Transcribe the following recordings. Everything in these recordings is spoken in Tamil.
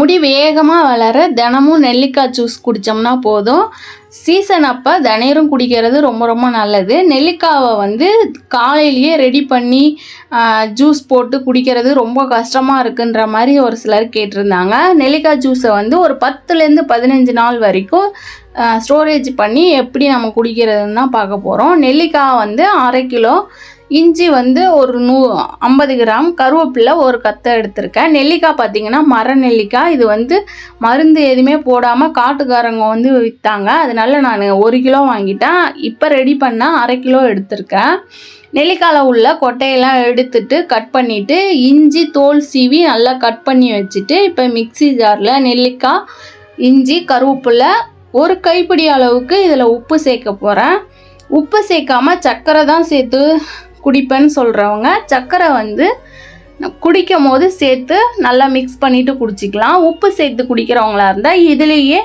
முடி வேகமாக வளர தினமும் நெல்லிக்காய் ஜூஸ் குடித்தோம்னா போதும். சீசன் அப்போ தினையரும் குடிக்கிறது ரொம்ப ரொம்ப நல்லது. நெல்லிக்காவை வந்து காலையிலேயே ரெடி பண்ணி ஜூஸ் போட்டு குடிக்கிறது ரொம்ப கஷ்டமாக இருக்குன்ற மாதிரி ஒரு சிலர் கேட்டிருந்தாங்க. நெல்லிக்காய் ஜூஸை வந்து ஒரு பத்துலேருந்து பதினஞ்சு நாள் வரைக்கும் ஸ்டோரேஜ் பண்ணி எப்படி நம்ம குடிக்கிறதுன்னு தான் பார்க்க போகிறோம் நெல்லிக்காய் வந்து அரை கிலோ இஞ்சி வந்து ஒரு நூ ஐம்பது கிராம் கருவேப்பிலை ஒரு கத்தை எடுத்திருக்கேன். நெல்லிக்காய் பார்த்தீங்கன்னா மர நெல்லிக்காய். இது வந்து மருந்து எதுவுமே போடாமல் காட்டுக்காரங்க வந்து விற்றாங்க அதனால நான் ஒரு கிலோ வாங்கிட்டேன். இப்போ ரெடி பண்ணால் அரை கிலோ எடுத்திருக்கேன். நெல்லிக்காயில் உள்ள கொட்டையெல்லாம் எடுத்துட்டு கட் பண்ணிவிட்டு இஞ்சி தோல் சீவி நல்லா கட் பண்ணி வச்சுட்டு இப்போ மிக்ஸி ஜாரில் நெல்லிக்காய் இஞ்சி கருவேப்பிலை ஒரு கைப்பிடி அளவுக்கு இதில் உப்பு சேர்க்க போகிறேன் உப்பு சேர்க்காம சர்க்கரை தான் சேர்த்து குடிப்பேன்னு சொல்கிறவங்க சர்க்கரை வந்து குடிக்கும் போது சேர்த்து நல்லா மிக்ஸ் பண்ணிவிட்டு குடிச்சிக்கலாம். உப்பு சேர்த்து குடிக்கிறவங்களா இருந்தால் இதுலேயே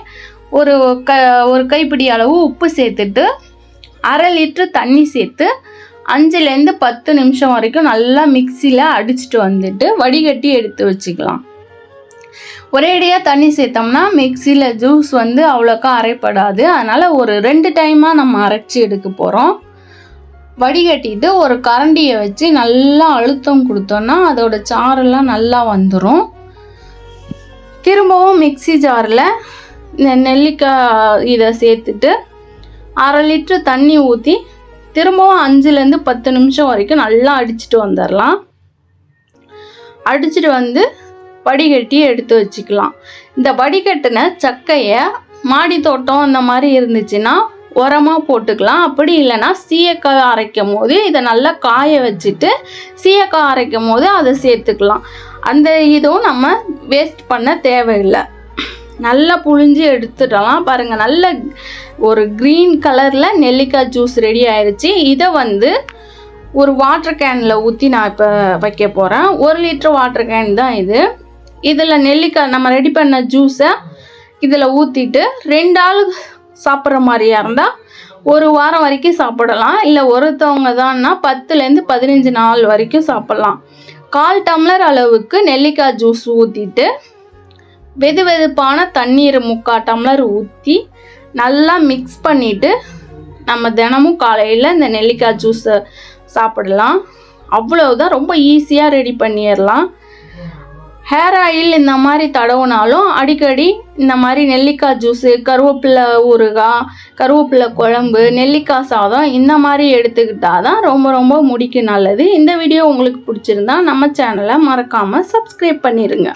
ஒரு க ஒரு கைப்பிடி அளவு உப்பு சேர்த்துட்டு அரை லிட்ரு தண்ணி சேர்த்து அஞ்சுலேருந்து பத்து நிமிஷம் வரைக்கும் நல்லா மிக்சியில் அடிச்சுட்டு வந்துட்டு வடிகட்டி எடுத்து வச்சுக்கலாம். ஒரேடியாக தண்ணி சேர்த்தோம்னா மிக்சியில் ஜூஸ் வந்து அவ்வளோக்கா அரைப்படாது. அதனால் ஒரு ரெண்டு டைமாக நம்ம அரைச்சி எடுக்க போகிறோம் வடிகட்டிட்டு ஒரு கரண்டியை வச்சு நல்லா அழுத்தம் கொடுத்தோன்னா அதோட சாரெல்லாம் நல்லா வந்துடும் திரும்பவும் மிக்சி ஜாரில் இந்த நெல்லிக்காய் இதை சேர்த்துட்டு அரை லிட்ரு தண்ணி ஊற்றி திரும்பவும் அஞ்சுலேருந்து பத்து நிமிஷம் வரைக்கும் நல்லா அடிச்சுட்டு வந்துடலாம் அடிச்சுட்டு வந்து வடிகட்டி எடுத்து வச்சுக்கலாம். இந்த வடிகட்டின சக்கையை மாடி தோட்டம் அந்த மாதிரி இருந்துச்சுன்னா உரமாக போட்டுக்கலாம். அப்படி இல்லைன்னா சீயக்காய் அரைக்கும் போது இதை நல்லா காய வச்சுட்டு சீயக்காய் அரைக்கும் போது அதை சேர்த்துக்கலாம். அந்த இதுவும் நம்ம வேஸ்ட் பண்ண தேவையில்லை. நல்லா புழிஞ்சு எடுத்துடலாம். பாருங்கள் நல்ல ஒரு க்ரீன் கலரில் நெல்லிக்காய் ஜூஸ் ரெடி ஆயிடுச்சு இதை வந்து ஒரு வாட்டர் கேனில் ஊற்றி நான் இப்போ வைக்க போகிறேன் ஒரு லிட்டர் வாட்டர் கேன் தான் இது. இதில் நெல்லிக்காய் நம்ம ரெடி பண்ண ஜூஸை இதில் ஊற்றிட்டு ரெண்டு ஆள் சாப்பிட்ற மாதிரியா இருந்தால் ஒரு வாரம் வரைக்கும் சாப்பிடலாம். இல்லை ஒருத்தவங்க தான்னா பத்துலேருந்து பதினஞ்சு நாள் வரைக்கும் சாப்பிட்லாம். கால் டம்ளர் அளவுக்கு நெல்லிக்காய் ஜூஸ் ஊற்றிட்டு வெது வெதுப்பான தண்ணீர் முக்கால் டம்ளர் ஊற்றி நல்லா மிக்ஸ் பண்ணிவிட்டு நம்ம தினமும் காலையில் இந்த நெல்லிக்காய் ஜூஸை சாப்பிடலாம். அவ்வளவுதான். ரொம்ப ஈஸியாக ரெடி பண்ணிடலாம். ஹேர் ஆயில் இந்த மாதிரி தடவுனாலும் அடிக்கடி இந்த மாதிரி நெல்லிக்காய் ஜூஸு கருவேப்பிலை ஊறுகாய் கருவேப்பிலை குழம்பு நெல்லிக்காய் சாதம் இந்த மாதிரி எடுத்துக்கிட்டால் தான் ரொம்ப ரொம்ப முடிக்கு நல்லது. இந்த வீடியோ உங்களுக்கு பிடிச்சிருந்தா நம்ம சேனலை மறக்காமல் சப்ஸ்கிரைப் பண்ணிடுங்க